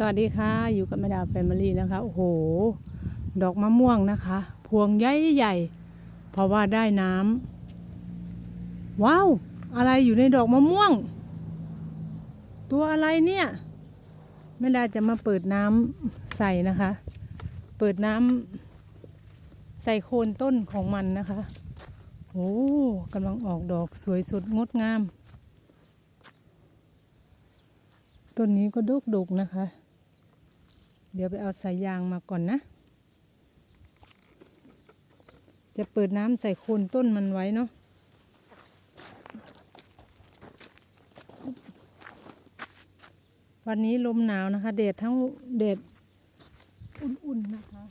สวัสดีค่ะอยู่กับแม่ดาวแฟมิลี่นะคะ โอ้โห ดอกมะม่วงนะคะ พวงใหญ่ใหญ่ๆเพราะว่าได้น้ำว้าว อะไรอยู่ในดอกมะม่วง ตัวอะไรเนี่ยแม่ดาจะมาเปิดน้ำใส่นะคะ เปิดน้ำใส่โคนต้นของมันนะคะโอ้กำลังออกดอกสวยสดงดงามต้นนี้ก็ดกดกนะคะ เดี๋ยวไปเอาสายยางมาก่อนนะ จะเปิดน้ำใส่โคนต้นมันไว้เนาะวันนี้ลมหนาวนะคะแดดทั้งแดดอุ่นๆนะคะ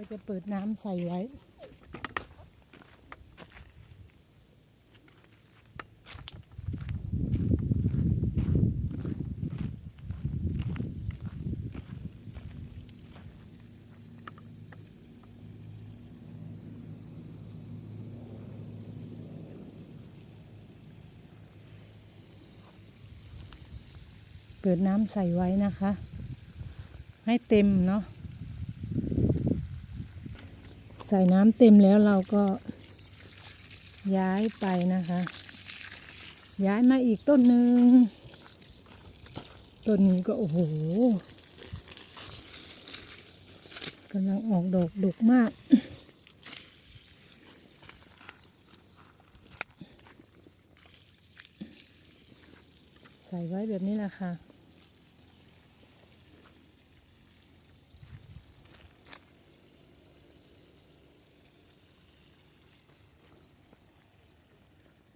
ก็จะเปิดน้ำใส่ไว้ เปิดน้ำใส่ไว้นะคะ ให้เต็มเนาะ ใส่น้ำเต็มแล้วเราก็ย้ายไปนะคะ ย้ายมาอีกต้นหนึ่งต้นนี้ก็โอ้โหกำลังออกดอกดกมาก ใส่ไว้แบบนี้แหละค่ะ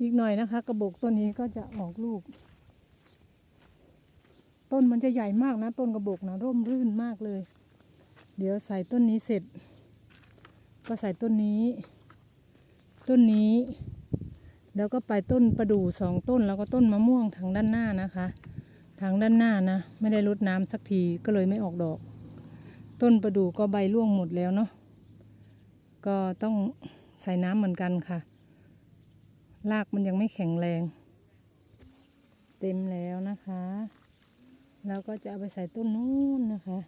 อีกหน่อยนะคะ กระบอกต้นนี้ก็จะออกลูก ต้นมันจะใหญ่มากนะ ต้นกระบอกนะร่มรื่นมากเลย เดี๋ยวใส่ต้นนี้เสร็จ ก็ใส่ต้นนี้ ต้นนี้ แล้วก็ไปต้นประดู่สองต้นแล้วก็ต้นมะม่วงทางด้านหน้านะคะ ทางด้านหน้านะ ไม่ได้รดน้ำสักทีก็เลยไม่ออกดอก ต้นประดู่ก็ใบร่วงหมดแล้วเนาะก็ต้องใส่น้ำเหมือนกันค่ะ รากมันยังไม่แข็งแรง เต็มแล้วนะคะ แล้วก็จะเอาไปใส่ต้นนู้นนะคะ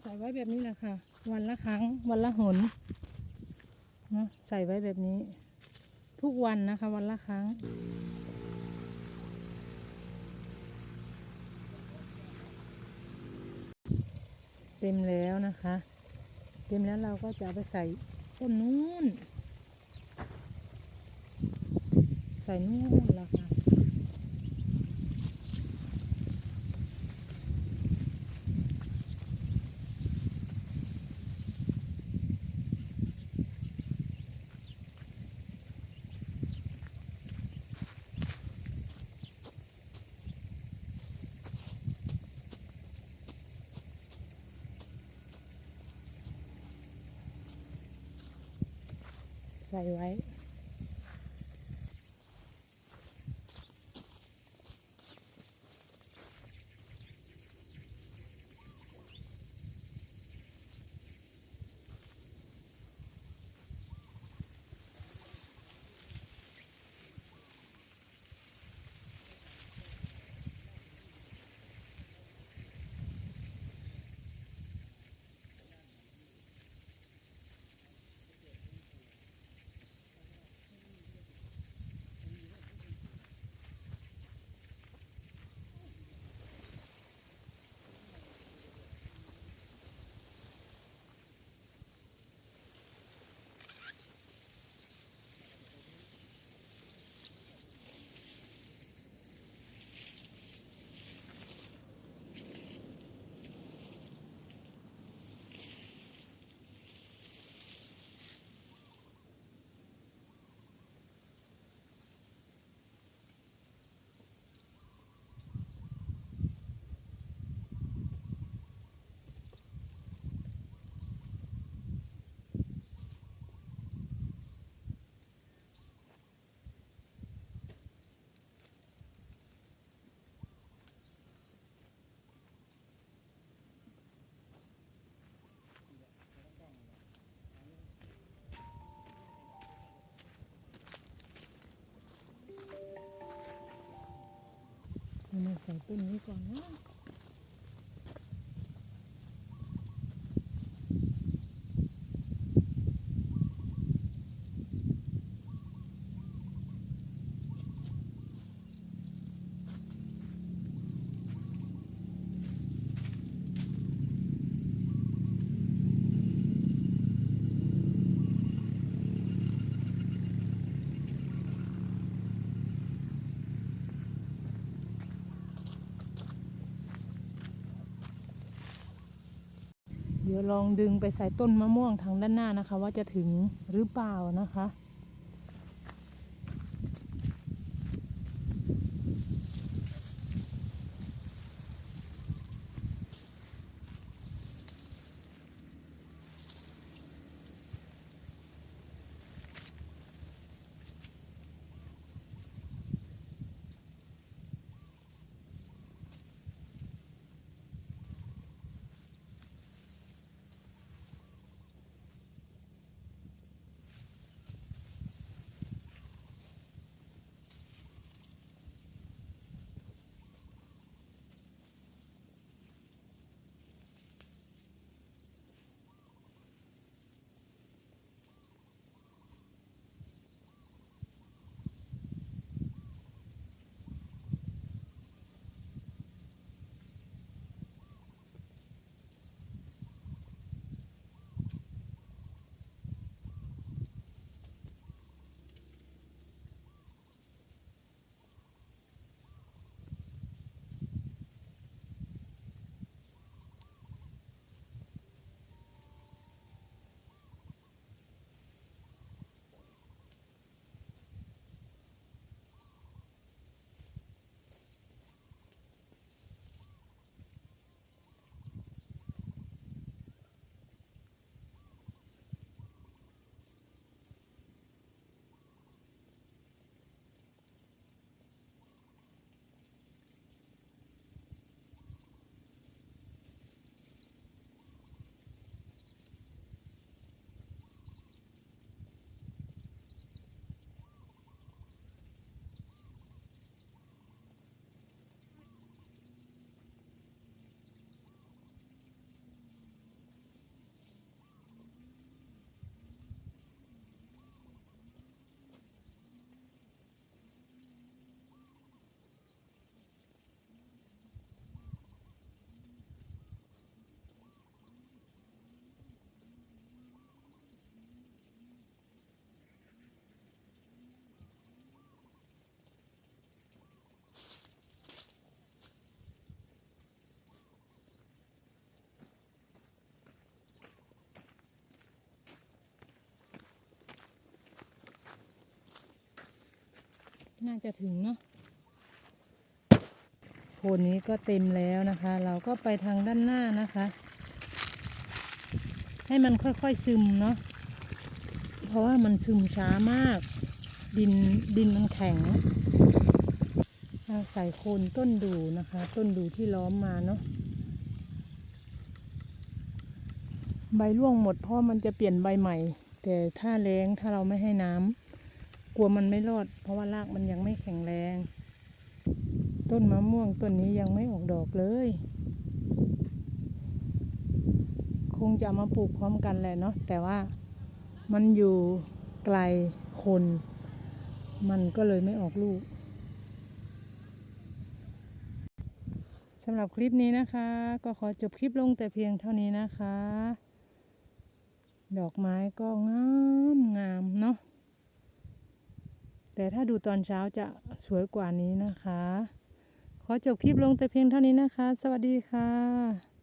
ใส่ไว้แบบนี้แหละค่ะ วันละครั้ง วันละหนเนะใส่ไว้แบบนี้ ทุกวันนะคะ วันละครั้ง เต็มแล้วนะคะ เต็มแล้วเราก็จะไปใส่ต้นนู้น ใส่นู่นละค่ะ ใส่ไว้ มันใส่ต้นนี้ก่อนนะ ดี๋ยวลองดึงไปใส่ต้นมะม่วงทางด้านหน้านะคะ ว่าจะถึงหรือเปล่านะคะ น่าจะถึงเนาะโคนนี้ก็เต็มแล้วนะคะ เราก็ไปทางด้านหน้านะคะ ให้มันค่อยๆซึมเนาะเพราะว่ามันซึมช้ามาก ดินดินมันแข็งเราใส่โคนต้นดูนะคะ ต้นดูที่ล้อมมาเนาะใบร่วงหมดเพราะมันจะเปลี่ยนใบใหม่ แต่ถ้าแรงถ้าเราไม่ให้น้ำ กลัวมันไม่รอด เพราะว่ารากมันยังไม่แข็งแรง ต้นมะม่วงต้นนี้ยังไม่ออกดอกเลย คงจะามาปลูกพร้อมกันแหละเนาะแต่ว่ามันอยู่ไกลคน มันก็เลยไม่ออกลูกสำหรับคลิปนี้นะคะ ก็ขอจบคลิปลงแต่เพียงเท่านี้นะคะ ดอกไม้ก็งามงามเนาะ แต่ถ้าดูตอนเช้าจะสวยกว่านี้นะคะ ขอจบคลิปลงแต่เพียงเท่านี้นะคะ สวัสดีค่ะ